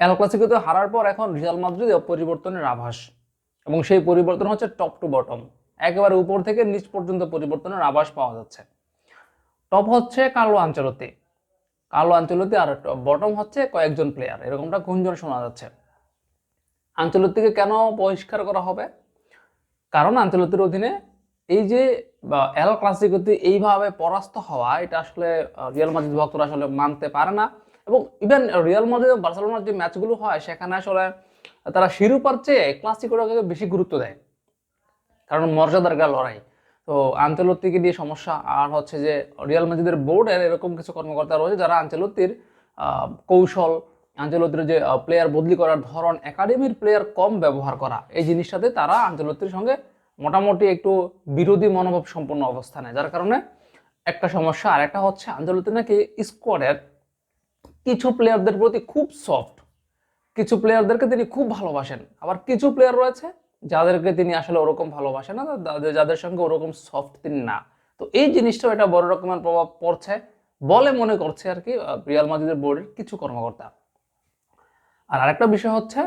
এল ক্লাসিকোতে হারার পর এখন রিয়াল মাদ্রিদ পরিবর্তনের আভাস। এবং সেই পরিবর্তন হচ্ছে টপ টু বটম একেবারে উপর থেকে নিচ পর্যন্ত পরিবর্তনের আভাস পাওয়া যাচ্ছে। টপ হচ্ছে কার্লো আঞ্চলতি কার্লো আঞ্চলতি আর বটম হচ্ছে কয়েকজন প্লেয়ার এরকমটা গুঞ্জন শোনা যাচ্ছে। আঞ্চলতিকে কেন বহিষ্কার করা হবে? কারণ আঞ্চলতির অধীনে এই যে এল ক্লাসিকোতে এইভাবে পরাস্ত হওয়া, এটা আসলে রিয়াল মাদ্রিদ ভক্তরা আসলে মানতে পারে না। এবং ইভেন রিয়াল মাদ্রিদ বার্সেলোনার যে ম্যাচগুলো হয়, সেখানে আসলে তারা শিরোপার চেয়ে ক্লাসিকোটাকে বেশি গুরুত্ব দেয়। কারণ মর্যাদার গা লড়াই। তো আঞ্চলত্তিকে নিয়ে সমস্যা, আর হচ্ছে যে রিয়াল মাদ্রিদের বোর্ডের এরকম কিছু কর্মকর্তা রয়েছে যারা আঞ্চলত্তির কৌশল, আঞ্চলত্তির যে প্লেয়ার বদলি করার ধরন একাডেমির প্লেয়ার কম ব্যবহার করা, এই জিনিসটাতে তারা আঞ্চলত্তির সঙ্গে মোটামুটি একটু বিরোধী মনোভাব সম্পন্ন অবস্থানে। যার কারণে একটা সমস্যা আর একটা হচ্ছে আঞ্চলত্তি নাকি স্কোয়াডের কিছু প্লেয়ারদের প্রতি খুব সফট কিছু প্লেয়ারদেরকে তিনি খুব ভালোবাসেন। আবার কিছু প্লেয়ার রয়েছে যাদেরকে তিনি আসলে ওরকম ভালোবাসেন না, যাদের সঙ্গে ওরকম সফট তিনি না। তো এই জিনিসটাও একটা বড় রকমের প্রভাব পড়ছে, বলে মনে করছে আর কি রিয়াল মাদ্রিদের বোর্ডের কিছু কর্মকর্তা। আর আরেকটা বিষয় হচ্ছে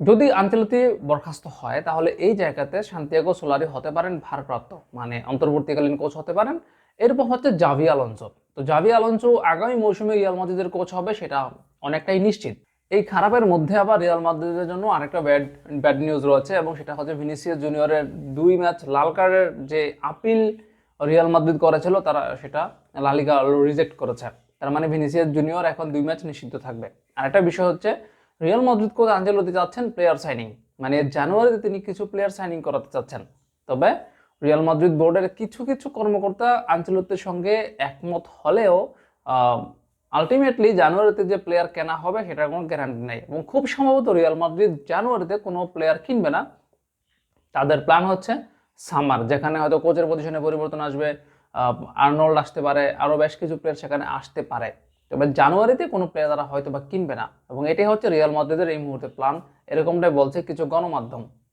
যদি আঞ্চলতি বরখাস্ত হয়, তাহলে এই জায়গাতে শান্তিয়াগো সোলারি হতে পারেন ভারপ্রাপ্ত মানে অন্তর্বর্তীকালীন কোচ হতে পারেন। এরপর হচ্ছে জাভি আলোনসো তো জাভি আলোনসো আগামী মৌসুমে রিয়াল মাদ্রিদের কোচ হবে, সেটা অনেকটাই নিশ্চিত। এই খারাপের মধ্যে আবার রিয়াল মাদ্রিদের জন্য আরেকটা ব্যাড ব্যাড নিউজ রয়েছে এবং সেটা হচ্ছে ভিনিসিয়াস জুনিয়রের দুই ম্যাচ লাল কার্ডের যে আপিল রিয়াল মাদ্রিদ করেছিল, তারা সেটা লালিগা রিজেক্ট করেছে। তার মানে ভিনিসিয়াস জুনিয়র এখন দুই ম্যাচ নিষিদ্ধ থাকবে। আর একটা বিষয় হচ্ছে, রিয়াল মাদ্রিদ কোচ আঞ্চেলোতি চাচ্ছেন প্লেয়ার সাইনিং মানে জানুয়ারিতে তিনি কিছু প্লেয়ার সাইনিং করাতে চাচ্ছেন। তবে রিয়াল মাদ্রিদ বোর্ডের কিছু কিছু কর্মকর্তা আঞ্চলতির সঙ্গে একমত হলেও আলটিমেটলি জানুয়ারিতে যে প্লেয়ার কেনা হবে সেটার কোনো গ্যারান্টি নেই। এবং খুব সম্ভবত রিয়াল মাদ্রিদ জানুয়ারিতে কোনো প্লেয়ার কিনবে না। তাদের প্ল্যান হচ্ছে সামার, যেখানে হয়তো কোচের পজিশনে পরিবর্তন আসবে আর্নল্ড আসতে পারে আরও বেশ কিছু প্লেয়ার সেখানে আসতে পারে। তবে জানুয়ারিতে কোনো প্লেয়ার তারা হয়তো বা কিনবে না। এবং এটাই হচ্ছে রিয়াল মাদ্রিদের এই মুহূর্তে প্ল্যান এরকমটাই বলছে কিছু গণমাধ্যম।